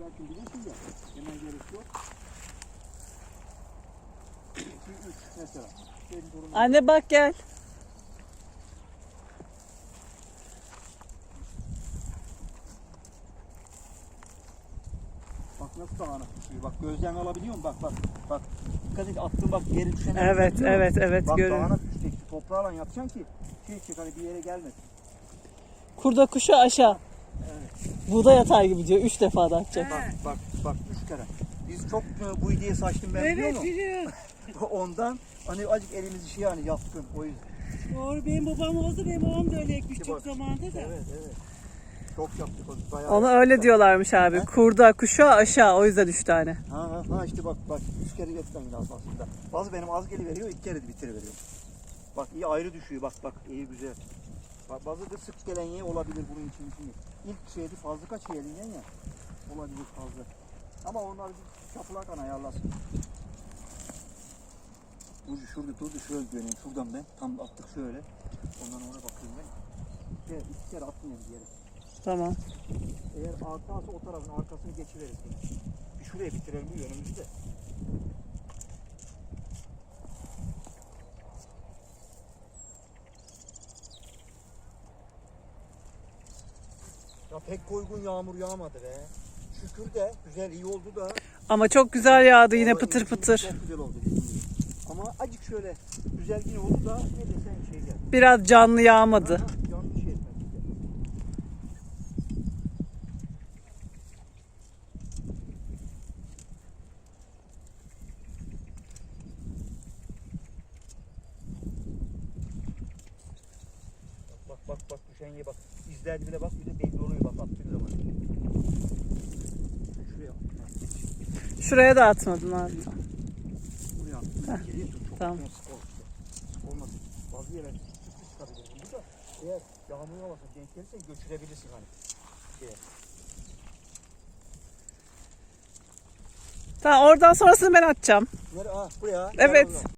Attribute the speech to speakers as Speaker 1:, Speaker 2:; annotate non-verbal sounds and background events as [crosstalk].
Speaker 1: belki bilirsin ya. Hemen gerek yok. 2, 3 mesela. Benim.
Speaker 2: Anne bak gel.
Speaker 1: Bak nasıl dağınık düşüyor. Bak gözden alabiliyor musun? Bak bak. Bak. Dikkat et attığın bak yeri düşene.
Speaker 2: Evet evet evet
Speaker 1: Bak
Speaker 2: görüyorum.
Speaker 1: dağınık düşecek. Toprağla yapacaksın ki şey çık hani bir yere gelmesin.
Speaker 2: Kurda kuşu aşağı. Buğday atar gibi diyor. Üç defa da atacak.
Speaker 1: Bak bak bak üç kere. Biz çok e, bu ideyi saçtım ben biliyor
Speaker 3: Evet
Speaker 1: musun?
Speaker 3: biliyorum. [laughs]
Speaker 1: Ondan hani azıcık elimizi şey yani yatkın o yüzden.
Speaker 3: Doğru benim babam oldu benim babam da öyle ekmiş çok
Speaker 1: bak.
Speaker 3: zamanda da.
Speaker 1: Evet evet. Çok yaptık o bayağı.
Speaker 2: Ona
Speaker 1: yaptık
Speaker 2: öyle diyorlarmış abi.
Speaker 1: He?
Speaker 2: Kurda kuşu aşağı. O yüzden üç tane.
Speaker 1: Ha ha ha işte bak bak üç kere yaptan lazım aslında. Bazı benim az geliveriyor iki kere de bitiriveriyor. Bak iyi ayrı düşüyor bak bak iyi güzel. Bak bazı da sık gelen ye olabilir bunun için şimdi. İlk şeydi fazla kaç elinden ya. Olabilir fazla. Ama onlar bir çapılak ayarlasın. Dur şurada dur şöyle döneyim şuradan ben. Tam attık şöyle. Ondan oraya bakıyorum ben. Bir, iki kere attım yani bir yere.
Speaker 2: Tamam.
Speaker 1: Eğer artarsa o tarafın arkasını geçiveririz. Bir şuraya bitirelim bu yönümüzü Ya pek koygun yağmur yağmadı be. Şükür de güzel iyi oldu da.
Speaker 2: Ama çok güzel yağdı yine pıtır pıtır.
Speaker 1: Çok güzel oldu. Ama acık şöyle güzel yine oldu da ne desen şey geldi.
Speaker 2: Biraz canlı yağmadı.
Speaker 1: Ha, Can bir şey etmez. bize. Bak bak bak düşen ye bak. İzler bile bak bir de belli oluyor bak attığın zaman. Şuraya. Ha,
Speaker 2: Şuraya da atmadın abi.
Speaker 1: Buraya at. Geriye tut. Çok
Speaker 2: tamam.
Speaker 1: sık ol işte. Sık olmasın. Bazı yerler sıkı sıkabilir. Bu da eğer yağmur yağmasa denk gelirse götürebilirsin hani. Şeye.
Speaker 2: Tamam oradan sonrasını ben atacağım.
Speaker 1: Nereye? Buraya.
Speaker 2: Evet.